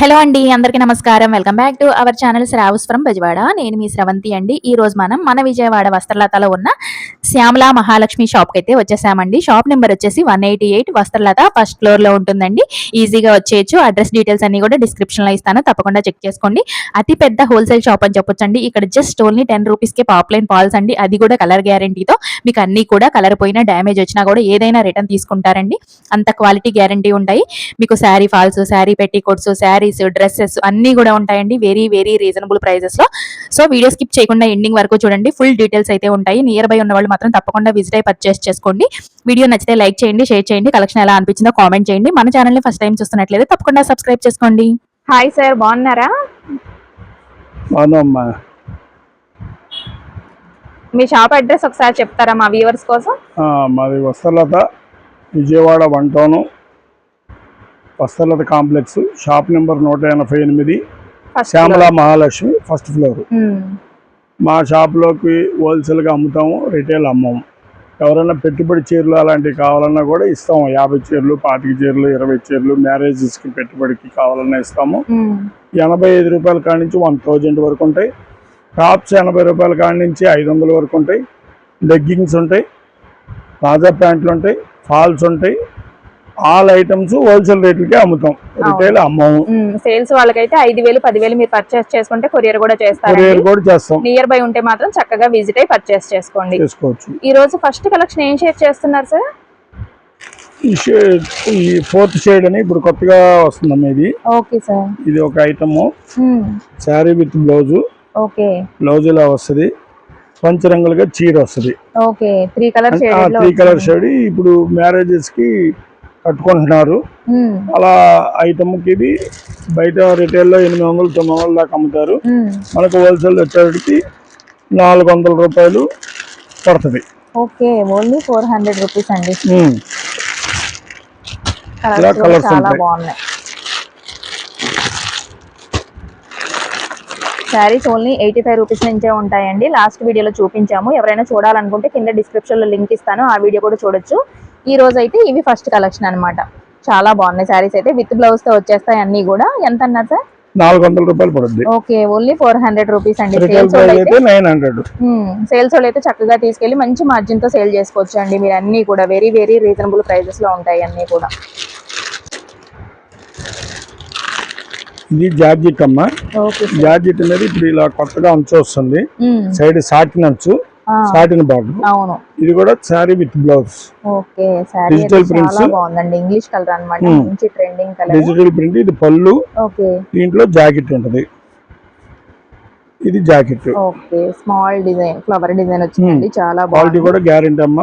Hello అండి అందరికీ నమస్కారం. Welcome back to our channel Sravas from Bezawada. నేను మీ స్రవంతి అండి. ఈ రోజు మనం మన విజయవాడ వస్త్రలతలో ఉన్న శ్యామల మహాలక్ష్మి షాప్కి అయితే వచ్చేసామండి. షాప్ నెంబర్ వచ్చేసి one eighty eight Vastralatha first ఫ్లోర్లో ఉంటుందండి. ఈజీగా వచ్చేయచ్చు. అడ్రస్ డీటెయిల్స్ అన్ని కూడా డిస్క్రిప్షన్లో ఇస్తాను. తప్పకుండా చెక్ చేసుకోండి. అతి పెద్ద హోల్సేల్ షాప్ అని చెప్పొచ్చండి. ఇక్కడ జస్ట్ ఓన్లీ టెన్ రూపీస్కి పాప్లైన్ పాల్స్ అండి. అది కూడా కలర్ గ్యారంటీతో మీకు అన్ని కూడా కలర్ పోయినా డ్యామేజ్ వచ్చినా కూడా ఏదైనా రిటర్న్ తీసుకుంటారండి. అంత క్వాలిటీ గ్యారంటీ ఉంటాయి. మీకు saree falls saree petticoats sarees dresses అన్ని కూడా ఉంటాయండి. వెరీ వెరీ రీజనబుల్ ప్రైజెస్లో. సో వీడియో స్కిప్ చేయకుండా ఎండింగ్ వరకు చూడండి. ఫుల్ డీటెయిల్స్ అయితే ఉంటాయి. నియర్ బై ఉన్న వాళ్ళు మాత్రం తప్పకుండా విజిట్ అయి పర్చేస్ చేసుకోండి. వీడియో నచ్చితే లైక్ చేయండి షేర్ చేయండి. కలెక్షన్ ఎలా అనిపించిందో కామెంట్ చేయండి. మన ఛానల్ని ఫస్ట్ టైం చూస్తున్నట్లయితే తప్పకుండా సబ్స్క్రైబ్ చేసుకోండి. హాయ్ సార్ బాగున్నారా? అవునమ్మా మీ షాప్ అడ్రస్ ఒకసారి చెప్తారా మా వ్యూవర్స్ కోసం? ఆ, మాది Vastralatha Vijayawada one town. Vastralatha complex shop number నూట ఎనభై ఎనిమిది శ్యామల మహాలక్ష్మి ఫస్ట్ ఫ్లోర్ మా షాప్లోకి హోల్సేల్గా అమ్ముతాము రిటైల్ అమ్మము. ఎవరైనా పెట్టుబడి చీరలు అలాంటివి కావాలన్నా కూడా ఇస్తాము. యాభై చీరలు పాతిక చీరలు ఇరవై చీరలు మ్యారేజెస్కి పెట్టుబడికి కావాలన్నా ఇస్తాము. ఎనభై ఐదు రూపాయల కాడి నుంచి వన్ థౌజండ్ వరకు ఉంటాయి. టాప్స్ ఎనభై రూపాయల కాడి నుంచి ఐదు వందల వరకు ఉంటాయి. లెగ్గింగ్స్ ఉంటాయి. రాజా ప్యాంట్లు ఉంటాయి. ఫాల్స్ ఉంటాయి. ఆల్ ఐటమ్స్ హోల్సేల్ రేట్లకే అమ్ముతాం. రిటైల్ అమ్మము. సేల్స్ వాళ్ళకైతే ఐదు వేలు పదివేలు మీరు పర్చేస్ చేసుకుంటే కొరియర్ కూడా చేస్తారు కొరియర్ కూడా చేస్తాం. నియర్ బై ఉంటే మాత్రం చక్కగా విజిట్ అయి పర్చేస్ చేసుకోండి. చేసుకోవచ్చు. ఈ రోజు ఫస్ట్ కలెక్షన్ ఏం షేర్ చేస్తున్నారు సార్ ఈ షేడ్ ఈ ఫోర్త్ షేడ్ అని ఇప్పుడు కొత్తగా వస్తుందమ్మా ఇది. ఓకే సార్ ఇది ఒక item. Saree with blouse okay blouse ఇలా వస్తుంది. పంచరంగులుగా చీర వస్తుంది. Okay three colour three colour shade ఇప్పుడు మ్యారేజెస్కి కట్టుకుంటున్నారు. అలా ఐటమ్కి ఇది బయట రిటైల్లో ఎనిమిది వందలు తొమ్మిది వందల దాకా అమ్ముతారు. మనకు హోల్సేల్ వచ్చేటికి నాలుగు వందల రూపాయలు పడుతుంది. Okay only four hundred rupees అండి. ఇలా కలర్స్. బాగున్నాయి. Sarees only eighty five rupees నుంచే ఉంటాయండి. లాస్ట్ వీడియోలో చూపించాము. ఎవరైనా చూడాలనుకుంటే కింద డిస్క్రిప్షన్లో లింక్ ఇస్తాను. ఆ వీడియో కూడా చూడొచ్చు. ఈ రోజు అయితే ఇవి ఫస్ట్ కలెక్షన్ అన్నమాట. చాలా బాగున్నాయి. శారీస్ అయితే విత్ బ్లౌజ్తో వచ్చేస్తాయి అన్ని కూడా. ఎంత అన్నారు సార్? నాలుగు వందల రూపాయలు పడుద్ది. Okay only four hundred rupees అండి. సేల్స్ నైన్ హండ్రెడ్ సేల్స్ వాళ్ళు అయితే చక్కగా తీసుకెళ్ళి మంచి మార్జిన్తో సేల్ చేసుకోవచ్చు అండి మీరు అన్ని కూడా వెరీ వెరీ రీజనబుల్ ప్రైజెస్లో ఉంటాయి అన్ని కూడా. ఇది జార్జిట్ అమ్మ. ఓకే జార్జిట్ అనేది ఇప్పుడు ఇలా కొత్తగా అంచు వస్తుంది సైడ్ సాటిన్ అంచు సాటిన్ బార్డర్ అవును. ఇది కూడా saree with blouse okay saree prints. చాలా బాగుందండి. ఇంగ్లీష్ కలర్ అన్నమాట. Hmm. మంచి ట్రెండింగ్ కలర్ డిజిటల్ ప్రింట్ ఇది పళ్ళు. ఓకే. దీంట్లో జాకెట్ ఉంటది. ఇది jacket. Okay small design flower design వచ్చిందండి. చాలా క్వాలిటీ కూడా గ్యారెంటీ అమ్మ.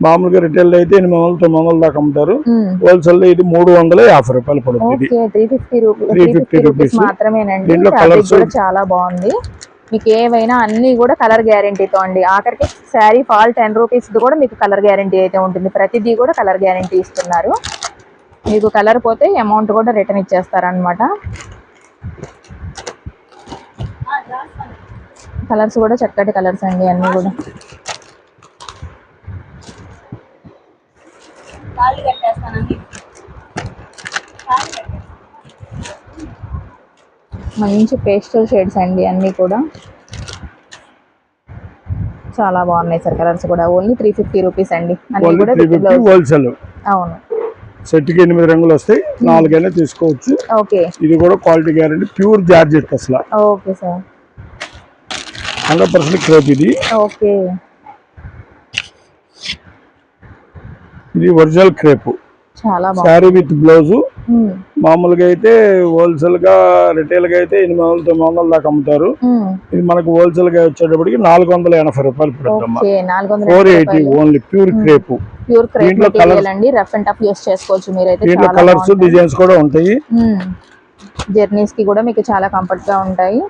మామూలుగా రిటైల్ అయితే ఎనిమిది వందలు తొమ్మిది వందల దాకా అమ్ముతారు. Hmm. హోల్సేల్లో ఇది మూడు వందల యాభై రూపాయలు పడుతుంది. Three fifty rupees three 350 fifty rupees rupees. మాత్రమేనండి. దీంట్లో కూడా చాలా బాగుంది. మీకు ఏవైనా అన్ని కూడా కలర్ గ్యారంటీతో అండి. ఆఖరికి శారీ ఫాల్ టెన్ రూపీస్ కూడా మీకు కలర్ గ్యారంటీ అయితే ఉంటుంది. ప్రతిదీ కూడా కలర్ గ్యారంటీ ఇస్తున్నారు. మీకు కలర్ పోతే అమౌంట్ కూడా రిటర్న్ ఇచ్చేస్తారనమాట కలర్స్ కూడా చక్కటి కలర్స్ అండి అన్నీ కూడా. మంచి పేస్టల్ షేడ్స్ అండి అన్ని కూడా. చాలా బాగున్నాయి సార్ కలర్స్ కూడా. ఓన్లీ త్రీ ఫిఫ్టీ రూపీస్ అండి. అన్ని కూడా. హోల్సేల్ అవును. సెట్కి ఎనిమిది రంగులు వస్తాయి. నాలుగైనా తీసుకోవచ్చు. ఓకే. ఇది కూడా క్వాలిటీ గ్యారెంటీ ప్యూర్ జార్జెట్ అసలు. Okay sir. Hundred percent crepe ఇది. ఓకే. ఇది ఒరిజినల్ క్రేప్. చాలా బాగుంది. Saree with blouse. మామూలుగా అయితే హోల్సేల్గా రిటైల్గా అయితే ఎనిమిది వందలు తొమ్మిది వందల దాకా అమ్ముతారు. మ్మ్. ఇది మనకు హోల్సేల్గా వచ్చేటప్పటికి నాలుగు వందల ఎనభై రూపాయలు వందల four eighty only pure crepe pure crepe దీంట్లో మెటీరియల్ colours- అండి. రఫ్ అండ్ టఫ్ యూస్ చేసుకోవచ్చు మీరైతే. దీంట్లో కలర్స్. డిజైన్స్ కూడా ఉంటాయి. జర్నీస్కి కూడా మీకు చాలా కంఫర్ట్గా ఉంటాయి.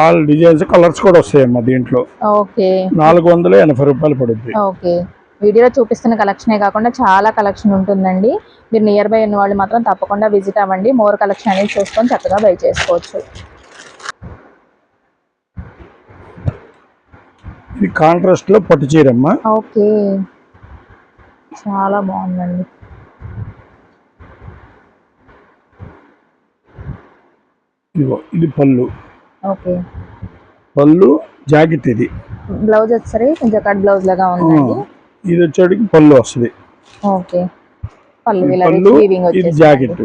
ఆల్ డిజైన్స్ కలర్స్ కూడా వస్తాయమ్మా దీంట్లో. ఓకే. నాలుగు వందల ఎనభై రూపాయలు పడుద్ది. ఓకే. వీడియోలో చూపిస్తున్న కలెక్షనే కాకుండా చాలా కలెక్షన్ ఉంటుందండి. మీరు నియర్ బై ఉన్న వాళ్ళు మాత్రం తప్పకుండా విజిట్ అవ్వండి. మోర్ కలెక్షన్ అనేది చూసుకొని చక్కగా బై చేసుకోవచ్చు. ఇది కాంట్రాస్ట్లో పట్టు చీరమ్మ. ఓకే. చాలా బాగుందండి. ఇదిగో ఇది పళ్ళు. పళ్ళు జాకెట్ ఇది బ్లౌజ్ వచ్చేసరి కొంచెం కట్ బ్లౌజ్ లాగా ఉందండి. ఇది వచ్చేటికి పళ్ళు వస్తుంది. ఓకే. పళ్ళు ఇది జాకెట్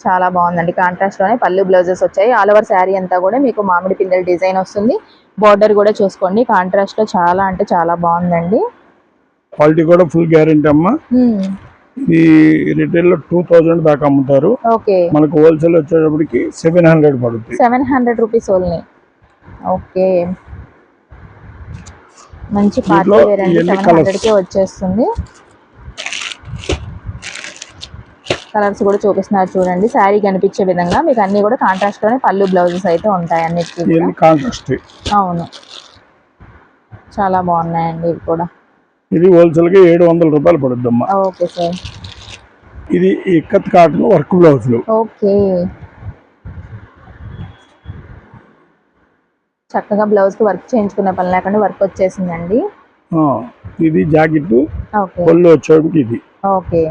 చాలా బాగుందండి. కాంట్రాస్ట్లోనే పళ్ళు బ్లౌజెస్ వచ్చాయి. ఆల్ ఓవర్ శారీ అంతా కూడా మీకు మామిడి పిందెల డిజైన్ వస్తుంది. బార్డర్ కూడా చూసుకోండి. కాంట్రాస్ట్లో చాలా అంటే చాలా బాగుందండి. క్వాలిటీ కూడా ఫుల్ గ్యారెంటీ అమ్మ. మ్మ్. ఇది రిటైల్లో టూ థౌజండ్ దాకా అమ్ముతారు. ఓకే. మనకు హోల్సేల్ వచ్చేటప్పటికి సెవెన్ హండ్రెడ్ పడుతుంది seven hundred rupees only okay. మంచి పార్టీ వేర్ అండి. సెవెన్ వచ్చేస్తుంది. కలర్స్ కూడా చూపిస్తున్నారు చూడండి. శారీ కనిపించే విధంగా మీకు అన్ని కూడా కాంట్రాస్ట్లోనే పళ్ళు బ్లౌజెస్ అయితే ఉంటాయి అన్నిటికీ అవును. చాలా బాగున్నాయండి ఇవి కూడా. ఇది హోల్సేల్గా ఏడు వందల రూపాయలు పడుద్ది అమ్మ ఓకే సార్. ఇది ఇక్కత్ కాటన్ వర్క్ బ్లౌజులు. ఓకే. చక్కగా బ్లౌజ్కి వర్క్ చేయించుకునే పని లేకుండా వర్క్ వచ్చేసిందండి. ఇది జాకెట్ ఓకే. పళ్ళు వచ్చేటప్పటికి ఇది. ఓకే.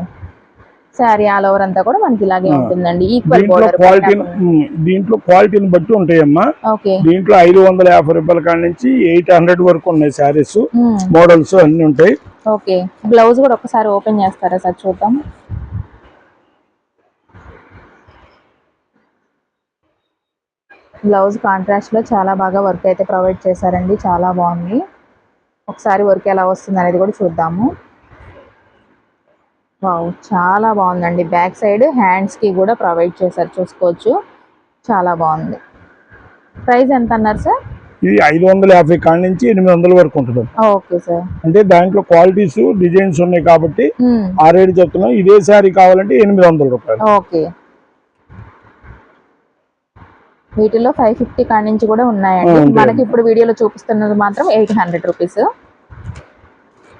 శారీ ఆల్ ఓవర్ అంతా కూడా మనకి ఇలాగే. ఉంటుందండి. ఈక్వల్ క్వాలిటీ దీంట్లో క్వాలిటీని బట్టి ఉంటాయమ్మా. ఓకే. దీంట్లో ఐదు వందల యాభై రూపాయల కాడ నుంచి ఎయిట్ హండ్రెడ్ వరకు ఉన్నాయి శారీస్. మోడల్స్ అన్ని ఉంటాయి. ఓకే. బ్లౌజ్ కూడా ఒకసారి ఓపెన్ చేస్తారా సార్? చూద్దాం. బ్లౌజ్ కాంట్రాస్ట్లో చాలా బాగా వర్క్ అయితే ప్రొవైడ్ చేశారండి. చాలా బాగుంది. ఒకసారి వర్క్ ఎలా వస్తుంది అనేది కూడా చూద్దాము. వావ్ చాలా బాగుందండి. బ్యాక్ సైడ్ హ్యాండ్స్కి కూడా ప్రొవైడ్ చేశారు చూసుకోవచ్చు. చాలా బాగుంది. ప్రైస్ ఎంత అన్నారు సార్? ఇది ఐదు వందల యాభై కాడ నుంచి ఎనిమిది వందల వరకు ఉంటుంది. Okay sir. అంటే దాంట్లో క్వాలిటీస్ డిజైన్స్ ఉన్నాయి కాబట్టి ఆ రేటు చెప్తున్నాం. ఇదే శారీ కావాలంటే ఎనిమిది వందల రూపాయలు. ఓకే. వీటిలో ఫైవ్ ఫిఫ్టీ కాడ నుంచి కూడా ఉన్నాయండి. మనకి ఇప్పుడు వీడియోలో చూపిస్తున్నది మాత్రం ఎయిట్ హండ్రెడ్ రూపీస్.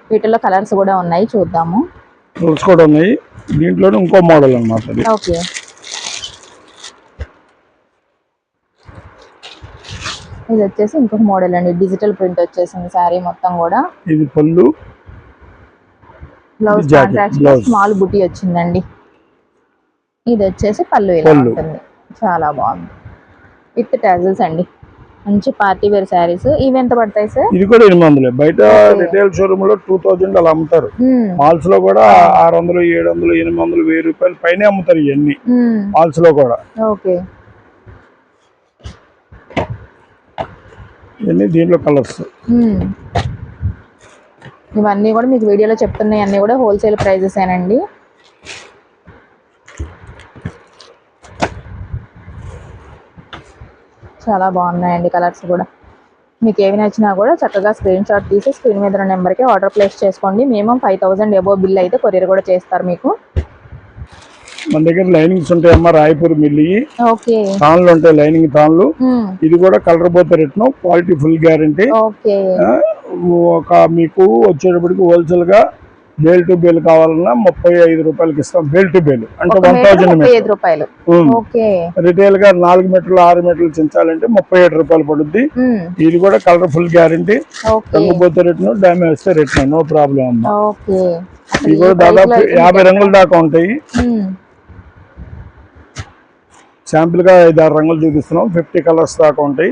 వీటిలో కలర్స్ కూడా ఉన్నాయి చూద్దాము. కలర్స్ కూడా ఉన్నాయి. దీంట్లోనే ఇంకో మోడల్ అన్నమాట అది. ఓకే. ఇది వచ్చేసి ఇంకొక మోడల్ అండి. డిజిటల్ ప్రింట్ వచ్చేసింది శారీ మొత్తం కూడా. ఇది పళ్ళు బ్లౌజ్. స్మాల్ బుటీ వచ్చిందండి. ఇది వచ్చేసి పళ్ళు ఇలా. ఉంటుంది. చాలా బాగుంది. విత్ టాజిల్స్ అండి. మంచి పార్టీ వేర్ శారీస్. ఇవి ఎంత పడతాయి సార్? ఇది కూడా ఎనిమిది వందలే. బయట రిటైల్ షోరూమ్లో టూ థౌజండ్ అలా అమ్ముతారు. మాల్స్లో కూడా ఆరు వందలు ఏడు వందలు ఎనిమిది వందలు వెయ్యి రూపాయలు పైన అమ్ముతారు ఇవన్నీ మాల్స్లో కూడా. ఓకే. ఇవన్నీ దీంట్లో కలర్స్ ఇవన్నీ కూడా మీకు వీడియోలో చెప్తున్నాయి. అన్నీ కూడా హోల్సేల్ ప్రైజెస్ ఏనండి. చాలా బాగున్నాయండి కలర్స్ కూడా. మీకు ఏవి నచ్చినా కూడా చక్కగా స్క్రీన్ షాట్ తీసి స్క్రీన్ మీద ఉన్న నెంబర్కి ఆర్డర్ ప్లేస్ చేసుకోండి. Minimum five thousand above bill అయితే కొరియర్ కూడా చేస్తారు మీకు. మన దగ్గర లైనింగ్స్ ఉంటాయమ్మా రాయపూర్ మిల్లి. ఓకే. తాన్లు ఉంటాయి లైనింగ్ తాన్లు. ఇది కూడా కలర్ పోతే return quality full guarantee okay. ఒక మీకు వచ్చేటప్పటికి హోల్సేల్గా బేల్ టు బేల్ కావాలన్నా ముప్పై ఐదు రూపాయలకి ఇస్తాం. Bale to bale. అంటే వన్ థౌజండ్ రూపాయలు. రిటైల్గా నాలుగు మీటర్లు ఆరు మీటర్లు చించాలంటే ముప్పై ఏడు రూపాయలు పడుద్ది. ఇది కూడా కలర్ ఫుల్ గ్యారంటీ ఓకే. రంగుపోతే రిటర్న్ డ్యామేజ్ వస్తే రిటర్న్ నో ప్రాబ్లం అమ్మా. ఇవి కూడా దాదాపు యాభై రంగుల దాకా ఉంటాయి. శాంపిల్గా ఐదు ఆరు రంగులు చూపిస్తున్నాం. ఫిఫ్టీ కలర్స్ దాకా ఉంటాయి.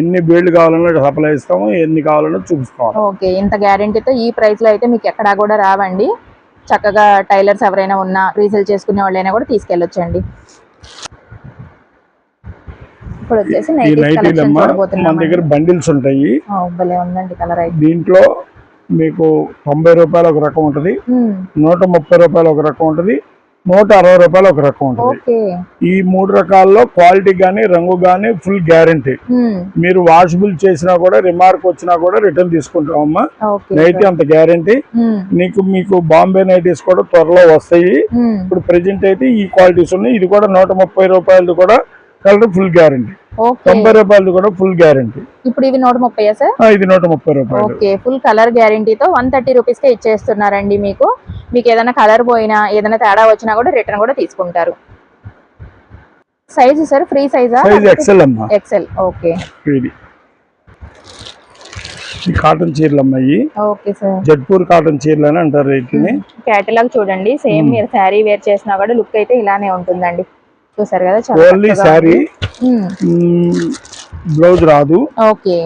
ఎన్ని బీళ్ళు కావాలన్నా సప్లై ఇస్తాము ఎన్ని కావాలన్నా చూపిస్తాం. ఓకే ఇంత గ్యారంటీతో ఈ ప్రైస్లో అయితే మీకు ఎక్కడా కూడా రావండి. చక్కగా టైలర్స్ ఎవరైనా ఉన్నా రీసేల్ చేసుకునే వాళ్ళైనా కూడా తీసుకెళ్ళొచ్చండి. ఇప్పుడు వచ్చేసి మన దగ్గర బండిల్స్ ఉంటాయి. దీంట్లో మీకు తొంభై రూపాయలు ఒక రకం ఉంటుంది. నూట ముప్పై రూపాయలు ఒక రకం ఉంటుంది. నూట అరవై రూపాయలు ఒక రకం ఉంటుంది. ఈ మూడు రకాల్లో క్వాలిటీ కానీ రంగు కానీ ఫుల్ గ్యారంటీ. మీరు వాషబుల్ చేసినా కూడా రిమార్క్ వచ్చినా కూడా రిటర్న్ తీసుకుంటామమ్మా నైటీ అంత గ్యారంటీ. నీకు మీకు బాంబే నైటీస్ కూడా త్వరలో వస్తాయి. ఇప్పుడు ప్రెజెంట్ అయితే ఈ క్వాలిటీస్ ఉన్నాయి. ఇది కూడా నూట ముప్పై రూపాయలది కూడా కలర్ ఫుల్ గ్యారంటీ. తొంభై రూపాయలు కూడా ఫుల్ గ్యారంటీ. ఇప్పుడు ఇవి నూట ముప్పై సార్? ఇది నూట ముప్పై రూపాయలు. ఓకే ఫుల్ కలర్ గ్యారంటీతో వన్ థర్టీ రూపీస్ కే ఇచ్చేస్తున్నారండి మీకు. మీకు ఏదైనా కలర్ పోయినా ఏదైనా తేడా వచ్చినా కూడా రిటర్న్ కూడా తీసుకుంటారు. సైజ్ సార్ ఫ్రీ సైజా ఎక్సెల్ అమ్మా. XL okay. కాటన్ చీరలు అమ్మాయి. Okay sir. జడ్పూర్ కాటన్ చీరలు అని అంటారు వీటిని కేటలాగ్ చూడండి. సేమ్ మీరు శారీ వేర్ చేసినా కూడా లుక్ అయితే ఇలానే ఉంటుందండి. చూసారు కదా ఓన్లీ శారీ. ఉంది. బ్లౌజ్ రాదు. ఓకే.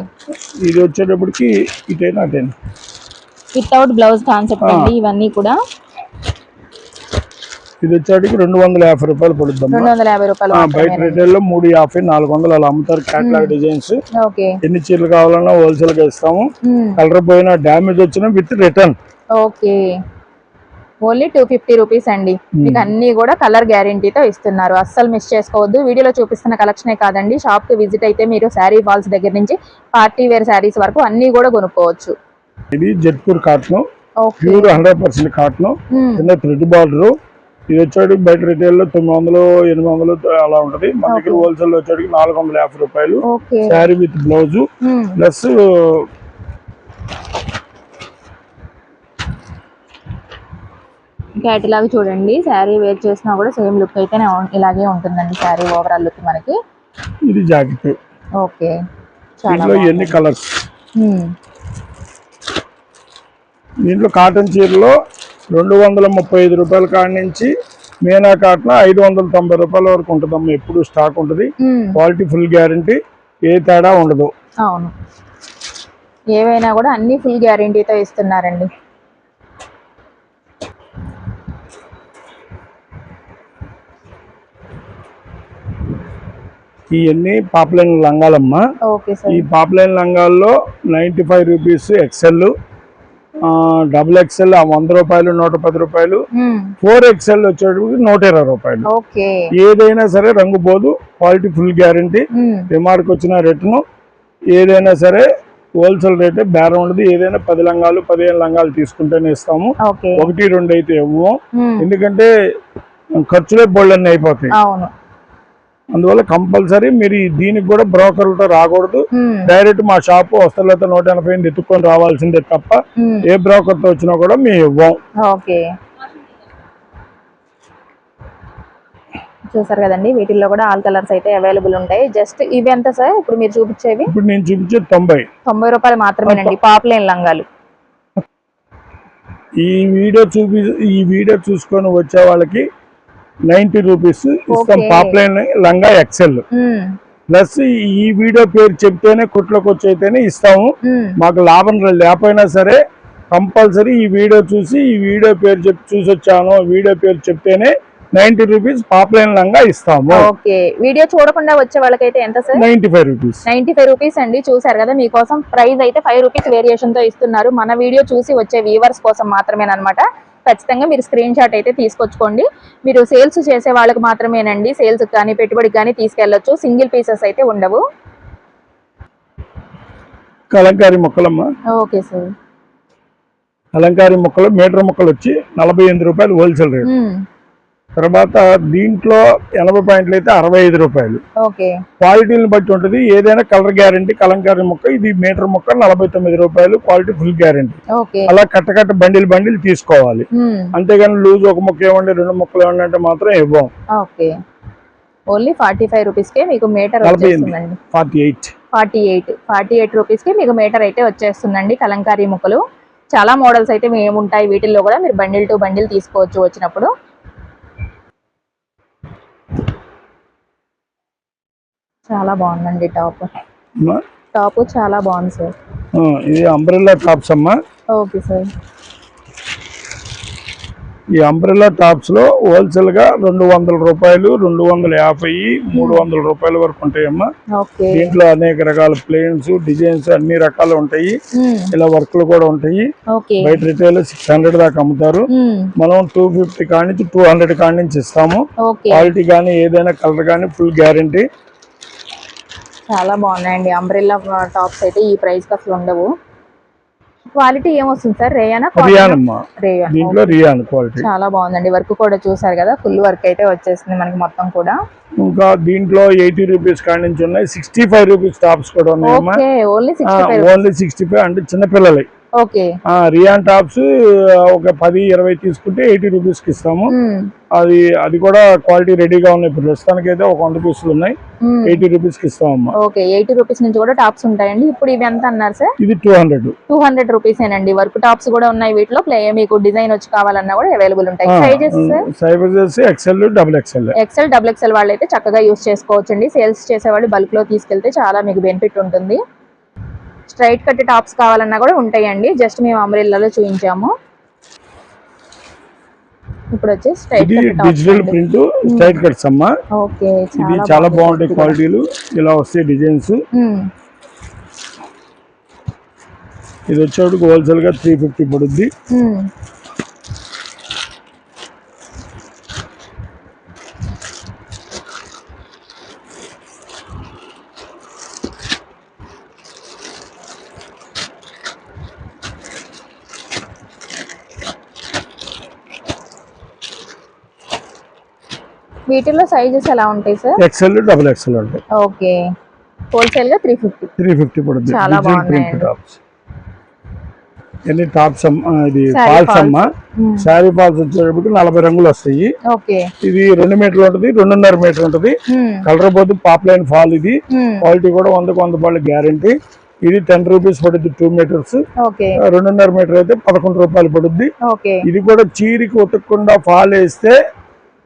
ఇది వచ్చేటప్పటికి ఇటైనా అటైనా. Without blouse concept. అండి ఇవన్నీ కూడా. ఇది వచ్చేటికి రెండు వందల యాభై రూపాయలు ఆ, బయట. రిటైల్లో మూడు యాభై నాలుగు వందలు అలా అమ్ముతారు క్యాటలాగ్ డిజైన్స్ ఎన్ని చీరలు కావాలన్నా హోల్సేల్గా ఇస్తాము. కలర్ పోయినా డ్యామేజ్ వచ్చినా with return okay. Only two fifty rupees అండి. మీకు అన్ని కూడా కలర్ గ్యారంటీతో ఇస్తున్నారు. అస్సలు మిస్ చేసుకోవద్దు. వీడియోలో చూపిస్తున్న కలెక్షనే కాదండి. షాప్కి విజిట్ అయితే మీరు శారీ ఫాల్స్ దగ్గర నుంచి పార్టీ వేర్ శారీస్ వరకు అన్ని కూడా కొనుక్కోవచ్చు. ఇది Jodhpur cotton. Pure hundred percent cotton. మ్మ్. కింద థ్రెడ్ బార్డర్. ఇది వచ్చేటికి బయట రిటైల్లో తొమ్మిది వందలు ఎనిమిది వందలు అలా ఉంటది. మన దగ్గర హోల్సేల్లో వచ్చేటికి నాలుగు వందల యాభై రూపాయలు. Saree with blouse. Hmm. Catalogue చూడండి. శారీ వేర్ చేసినా కూడా సేమ్ లుక్ అయితే ఇలాగే ఉంటుందండి శారీ ఓవరాల్ లుక్ మనకి. ఇది జాకెట్. ఓకే. చాలా దీంట్లో ఎన్ని కలర్స్. దీంట్లో కాటన్ చీరలో రెండు వందల ముప్పై ఐదు రూపాయల కాడి నుంచి మీనా కాటన్ ఐదు వందల తొంభై రూపాయల వరకు ఉంటుందమ్మా. ఎప్పుడు స్టాక్ ఉంటుంది. Quality full guarantee. ఏ తేడా ఉండదు. అవును. ఏవైనా కూడా అన్ని ఫుల్ గ్యారంటీతో ఇస్తున్నారండి. ఇవన్నీ పాపులైన్ లంగాలమ్మా. ఈ poplin లంగాల్లో ninety five rupees XL double XL వంద రూపాయలు నూట పది రూపాయలు. ఫోర్ ఎక్సెల్ వచ్చేటప్పటికి నూట ఇరవై రూపాయలు. ఏదైనా సరే రంగు పోదు క్వాలిటీ ఫుల్ గ్యారంటీ. రిమార్క్ వచ్చిన రిటర్న్ ఏదైనా సరే హోల్సేల్ రేటే బేరం ఉండదు. ఏదైనా పది లంగాలు పదిహేను లంగాలు తీసుకుంటేనే ఇస్తాము. ఒకటి రెండు అయితే ఇవ్వము. ఎందుకంటే ఖర్చులే బోళ్ళన్నీ అయిపోతాయి. అందువల్ల కంపల్సరీ మీరు దీనికి కూడా బ్రోకర్లతో రాకూడదు. డైరెక్ట్ మా షాపు వస్తలతో నూట ఎనభై ఎనిమిది ఎత్తుకొని రావాల్సిందే తప్ప. ఏ బ్రోకర్తో వచ్చినా కూడా మేము ఇవ్వం. చూసారు కదండి వీటిల్లో కూడా ఆల్ కలర్స్ అయితే అవైలబుల్ ఉంటాయి. జస్ట్ ఇవి ఎంత సార్? ఇప్పుడు మీరు చూపించేవి? ఇప్పుడు నేను చూపించే తొంభై. తొంభై రూపాయలు మాత్రమేనండి పాపులైన్ లంగాలు. ఈ వీడియో చూపి ఈ వీడియో చూసుకొని వచ్చే వాళ్ళకి నైన్టీ రూపీస్ ఇస్తాం. పాప్లైన్ లంగా ఎక్సెల్. ప్లస్ ఈ వీడియో పేరు చెప్తేనే కుట్లోకి వచ్చి అయితేనే ఇస్తాము. మాకు లాభం లేకపోయినా సరే కంపల్సరీ ఈ వీడియో చూసి ఈ వీడియో పేరు చెప్పి చూసి వచ్చాను వీడియో పేరు చెప్తేనే నైన్టీ రూపీస్ పాప్లైన్ లంగా ఇస్తాము. ఓకే. వీడియో చూడకుండా వచ్చే వాళ్ళకైతే ఎంత sir? Ninety five rupees. Ninety five rupees అండి. చూసారు కదా మీకోసం ప్రైస్ అయితే ఫైవ్ రూపీస్ వేరియేషన్తో ఇస్తున్నారు. మన వీడియో చూసి వచ్చే వ్యూవర్స్ కోసం మాత్రమేనమాట ఖచ్చితంగా మీరు స్క్రీన్ షాట్ అయితే తీసుకొచ్చుకోండి. మీరు సేల్స్ చేసే వాళ్ళకి మాత్రమేనండి. సేల్స్ కానీ పెట్టుబడికి కానీ తీసుకెళ్ళొచ్చు సింగిల్ పీసెస్ అయితే ఉండవు. కలంకారీ మొక్కలమ్మ. Okay sir. అలంకారీ మొక్కలు మీటర్ మొక్కలు వచ్చి నలభై ఎనిమిది రూపాయలు హోల్సేల్ రేట్. తర్వాత దీంట్లో ఎనభై పాయింట్లు అయితే అరవై ఐదు రూపాయలు. ఓకే. క్వాలిటీని బట్టి ఉంటుంది. ఏదైనా కలర్ గ్యారంటీ కలంకారీ మొక్క ఇది మీటర్ మొక్క నలభై తొమ్మిది రూపాయలు క్వాలిటీ ఫుల్ గ్యారంటీ. ఓకే. అలా కట్ట కట్ట బండిల్ బండిల్ తీసుకోవాలి. అంతేగాని లూజ్ ఒక ముక్క ఇవ్వండి రెండు ముక్కలు ఇవ్వండి అంటే మాత్రం ఇవ్వం. ఓకే. ఓన్లీ ఫార్టీ ఫైవ్ రూపీస్కే మీకు మీటర్ వచ్చేస్తుందండి. Forty eight. Forty eight. Forty eight రూపీస్కి మీకు మీటర్ అయితే వచ్చేస్తుందండి కలంకారీ ముక్కలు. చాలా మోడల్స్ అయితే మేము ఉంటాయి వీటిల్లో కూడా మీరు బండిల్ టు బండిల్ తీసుకోవచ్చు వచ్చినప్పుడు. చాలా బాగుందండి టాప్. టాప్ చాలా బాగుంది సార్. ఇది అంబ్రెల్లా టాప్స్ అమ్మా. Okay sir. ఈ అంబ్రెల్లా టాప్స్లో హోల్సేల్గా రెండు వందల రూపాయలు రెండు వందల యాభై మూడు వందల రూపాయల వరకు ఉంటాయమ్మా. దీంట్లో అనేక రకాల ప్లేన్స్ డిజైన్స్ అన్ని రకాలు ఉంటాయి. ఇలా వర్క్లు కూడా ఉంటాయి. బయట రిటైల్ సిక్స్ హండ్రెడ్ దాకా అమ్ముతారు. మనం టూ ఫిఫ్టీ కాడి నుంచి టూ హండ్రెడ్ కాడి నుంచి ఇస్తాము. క్వాలిటీ కానీ ఏదైనా కలర్ కానీ ఫుల్ గ్యారంటీ. చాలా బాగున్నాయండి. అంబ్రెల్లా టాప్స్ అయితే ఈ ప్రైస్కి అసలు ఉండవు. క్వాలిటీ ఏమొస్తుంది సార్? రేయానా క్వాలిటీ. చాలా బాగుందండి. వర్క్ కూడా చూసారు కదా? ఫుల్ వర్క్ అయితే వచ్చేసింది మనకి మొత్తం కూడా. ఇంకా దీంట్లో ఎయిటీ రూపీస్ కాడి నుంచి ఉన్నాయి. సిక్స్టీ ఫైవ్ రూపీస్ టాప్స్ కూడా ఉన్నాయమ్మా ఓకే ఓన్లీ సిక్స్టీ ఫైవ్ అంటే ఆ, రియాన్ టాప్స్ ఒక పది ఇరవై తీసుకుంటే ఎయిటీ రూపీస్కి ఇస్తాము అది అది కూడా క్వాలిటీ రెడీగా ఉన్నాయి. ఇప్పుడు ప్రస్తుతానికి అయితే ఒక వంద పీసులు ఉన్నాయి. ఎయిటీ రూపీస్కి ఇస్తామమ్మా. ఓకే ఎయిటీ రూపీస్ నుంచి కూడా టాప్స్ ఉంటాయండి. ఇప్పుడు ఇవి ఎంత అన్నారు సార్? ఇది two hundred. Two hundred rupees ఏనండి వర్క్ టాప్స్ కూడా ఉన్నాయి వీటిలో. ప్లే మీకు డిజైన్ వచ్చి కావాలన్నా కూడా అవైలబుల్ ఉంటాయి. సైజెస్ చేసి XL double XL XL double XL వాళ్ళు అయితే చక్కగా యూస్ చేసుకోవచ్చు అండి సేల్స్ చేసేవాళ్ళు బల్క్లో తీసుకెళ్తే చాలా మీకు బెనిఫిట్ ఉంటుంది. స్ట్రైట్ కట్ టాప్స్ కావాలన్నా కూడా ఉంటాయండి. జస్ట్ మేము అమరిల్లాలో చూపించాము ఇప్పుడు వచ్చి straight digital print straight cuts అమ్మా. ఓకే ఇది చాలా బాగుంటాయి క్వాలిటీలు. ఇలా వస్తాయి డిజైన్స్. ఇది వచ్చేటికి హోల్సేల్గా త్రీ ఫిఫ్టీ పడుద్ది. వీటిలో సైజెస్ ఎలా ఉంటాయి సార్ ఎక్సెల్ డబుల్ ఎక్సెల్ ఉంటాయి. ఓకే. హోల్సేల్గా త్రీ ఫిఫ్టీ త్రీ ఫిఫ్టీ పడుద్ది. చాలా బాగున్నాయండి. టాప్స్ ఎన్ని టాప్స్ అమ్మ? ఇది ఫాల్స్. అమ్మ. శారీ ఫాల్స్ వచ్చేటప్పటికి నలభై రంగులు వస్తాయి. ఓకే. ఇది రెండు మీటర్లు ఉంటుంది రెండున్నర మీటర్ ఉంటుంది. కలర్ పోతే పాపులైన్ ఫాల్ ఇది. క్వాలిటీ కూడా వందకు వంద రూపాయలు గ్యారంటీ ఇది టెన్ రూపీస్ పడుద్ది టూ మీటర్స్ ఓకే. రెండున్నర మీటర్ అయితే పదకొండు రూపాయలు పడుద్ది. ఇది కూడా చీరికి ఉతకకుండా ఫాల్ వేస్తే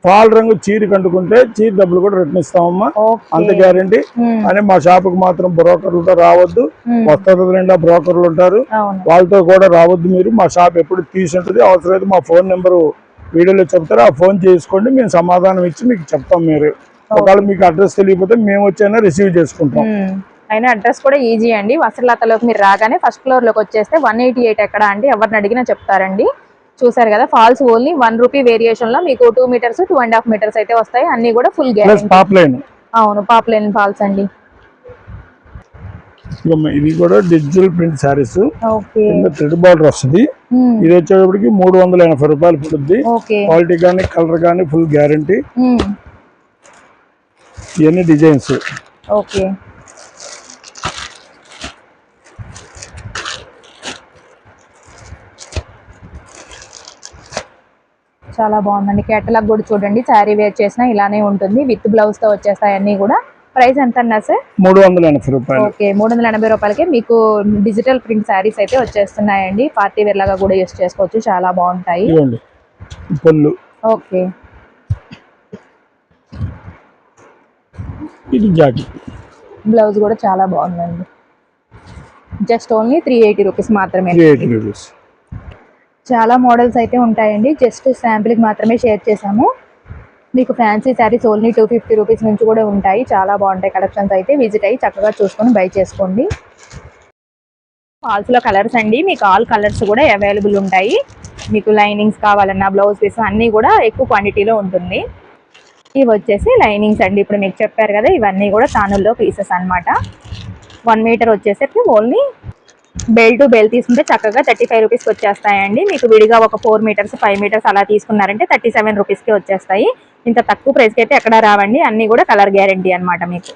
ఫాల్ రంగు చీరికి అంటుకుంటే చీర డబ్బులు కూడా రిటర్న్ ఇస్తామమ్మా. అంత గ్యారంటీ అని మా షాపుకి మాత్రం బ్రోకర్లతో రావద్దు. వస్త్ర నిండా బ్రోకర్లు ఉంటారు. వాళ్ళతో కూడా రావద్దు మీరు. మా షాప్ ఎప్పుడు తీసి ఉంటుంది. అవసరమైతే మా ఫోన్ నెంబరు వీడియోలో చెప్తారు. ఆ ఫోన్ చేసుకోండి. మేము సమాధానం ఇచ్చి మీకు చెప్తాం మీరు. ఒకవేళ మీకు అడ్రస్ తెలియకపోతే మేము వచ్చైనా రిసీవ్ చేసుకుంటాం. అయినా అడ్రస్ కూడా ఈజీ అండి. వసలతలోకి మీరు రాగానే ఫస్ట్ ఫ్లోర్లోకి వచ్చేస్తే వన్ ఎయిటీ ఎయిట్ ఎక్కడ అండి? ఎవరిని అడిగినా చెప్తారండి. చూసారు కదా ఫాల్స్ ఓన్లీ వన్ రూపీ వేరియేషన్లో మీకు two metres two and half metres అయితే వస్తాయి. అన్ని కూడా full plus guarantee top line అవును పాపులైన్ ఫాల్స్ అండి. ఇది కూడా digital print sarees thread border వస్తుంది. ఇది వచ్చేటప్పటికి మూడు వందల ఎనభై రూపాయలు పడుద్ది. ఓకే క్వాలిటీ కానీ కలర్ కానీ ఫుల్ గ్యారంటీ. ఇవన్నీ డిజైన్స్ ఓకే చాలా బాగుందండి. కేటలాగ్ కూడా చూడండి. శారీ వేర్ చేసినా ఇలానే ఉంటుంది. విత్ బ్లౌజ్తో వచ్చేస్తాయి అన్ని కూడా. ప్రైస్ ఎంత అన్నా సార్? మూడు వందల ఎనభై రూపాయలు. ఓకే. మూడు వందల ఎనభై రూపాయలకి మీకు డిజిటల్ ప్రింట్ శారీస్ అయితే వచ్చేస్తున్నాయండి. పార్టీ వేర్ లాగా కూడా యూస్ చేసుకోవచ్చు. చాలా బాగుంటాయి. పళ్ళు ఓకే. ఇది జాకెట్. బ్లౌజ్ కూడా చాలా బాగుందండి. Just only three eighty rupees మాత్రమే. చాలా మోడల్స్ అయితే ఉంటాయండి. జస్ట్ శాంపుల్కి మాత్రమే షేర్ చేసాము మీకు fancy sarees only two fifty rupees నుంచి కూడా ఉంటాయి. చాలా బాగుంటాయి కలెక్షన్స్ అయితే. విజిట్ అయ్యి చక్కగా చూసుకొని బై చేసుకోండి. ఫాల్స్లో కలర్స్ అండి. మీకు ఆల్ కలర్స్ కూడా అవైలబుల్ ఉంటాయి. మీకు లైనింగ్స్ కావాలన్నా బ్లౌజ్ పీస్ అన్నీ కూడా ఎక్కువ క్వాంటిటీలో ఉంటుంది. ఇవి వచ్చేసి లైనింగ్స్ అండి. ఇప్పుడు మీకు చెప్పారు కదా ఇవన్నీ కూడా తానుల్లో పీసెస్ అన్నమాట. వన్ మీటర్ వచ్చేసరికి ఓన్లీ బెల్ టు బెల్ తీసుకుంటే చక్కగా థర్టీ ఫైవ్ రూపీస్కి వచ్చేస్తాయండి. మీకు విడిగా ఒక ఫోర్ మీటర్స్ ఫైవ్ మీటర్స్ అలా తీసుకున్నారంటే థర్టీ సెవెన్ రూపీస్కి వచ్చేస్తాయి. ఇంత తక్కువ ప్రైస్కి అయితే ఎక్కడ రావండి. అన్నీ కూడా కలర్ గ్యారంటీ అన్నమాట మీకు.